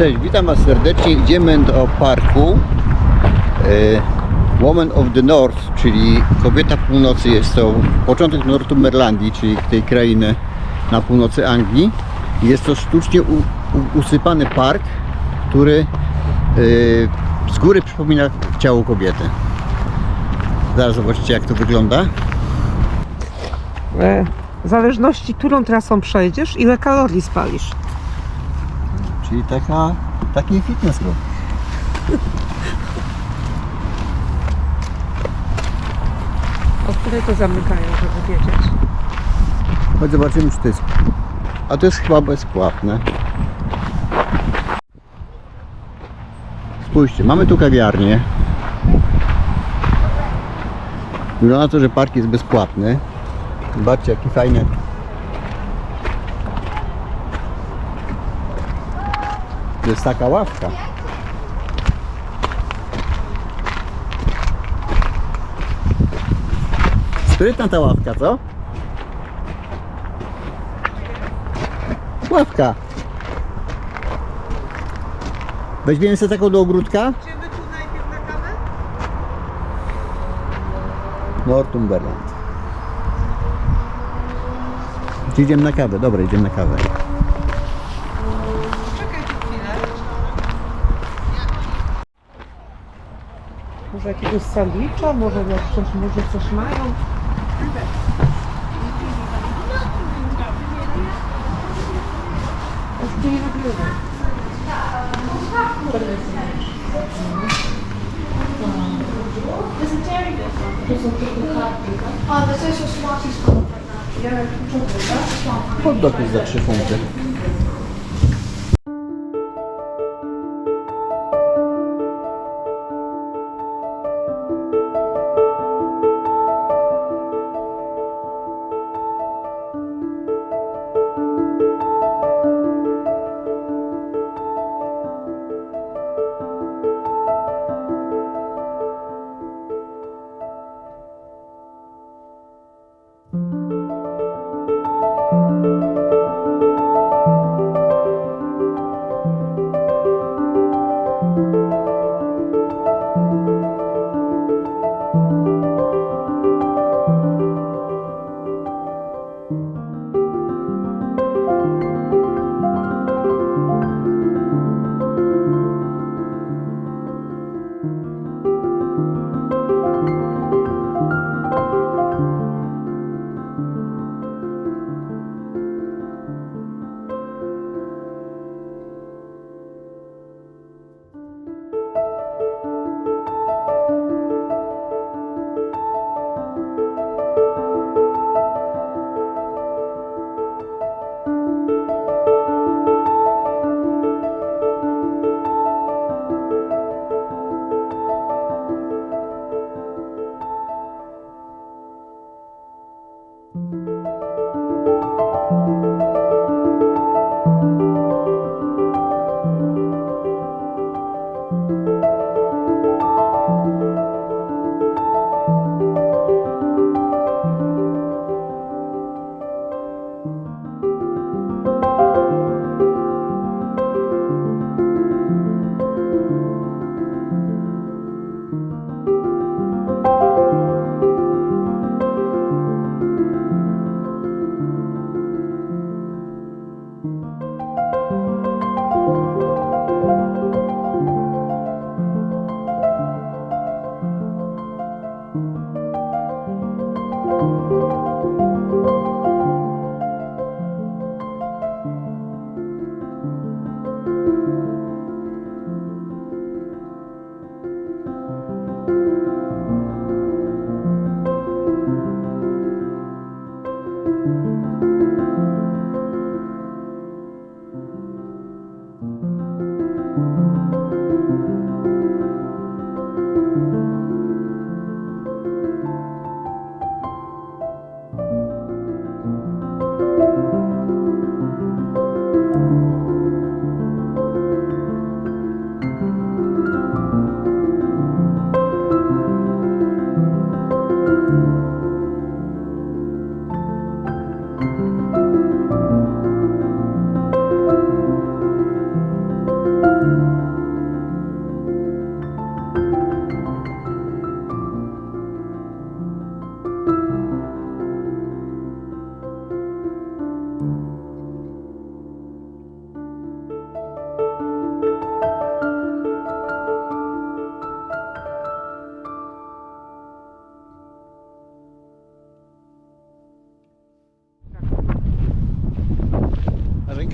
Cześć, witam Was serdecznie. Idziemy do parku e, Woman of the North, czyli Kobieta Północy. Jest to początek Northumberlandii, czyli tej krainy na północy Anglii. Jest to sztucznie usypany park, który e, z góry przypomina ciało kobiety. Zaraz zobaczycie jak to wygląda. E, W zależności, którą trasą przejdziesz, ile kalorii spalisz. Czyli taka, taki fitness club. O której to zamykają, żeby wiedzieć. Chodź zobaczymy czy to jest. A to jest chyba bezpłatne. Spójrzcie, mamy tu kawiarnię. Wygląda na to, że park jest bezpłatny. Zobaczcie jaki fajny. To jest taka ławka. Sprytna ta ławka, co? Ławka. Weźmiemy sobie taką do ogródka? Idziemy tu najpierw na kawę? Northumberland. Idziemy na kawę? Dobra, idziemy na kawę. Może jakiegoś sandwicza, może coś, może coś mają? Już tu nie nagrywam. Oh, there's also Smarties coming right now. Yeah, chocolate, that's fine. Hot dog jest za 3 funty. you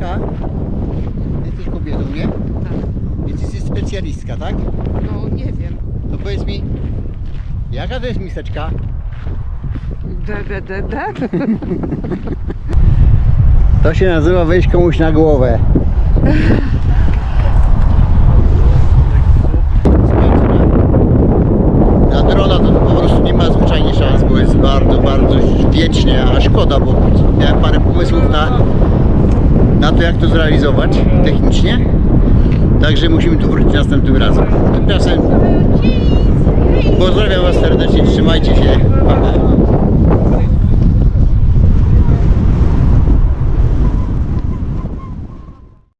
Monika, jesteś kobietą, nie? Tak. Więc jesteś specjalistka, tak? No nie wiem. To powiedz mi, jaka to jest miseczka? De. To się nazywa wejść komuś na głowę. Na drona to po prostu nie ma zwyczajnie szans, bo jest bardzo, bardzo wiecznie, a szkoda, bo miałem parę pomysłów na na to, jak to zrealizować technicznie. Także musimy tu wrócić następnym razem. Tymczasem pozdrawiam Was serdecznie, trzymajcie się.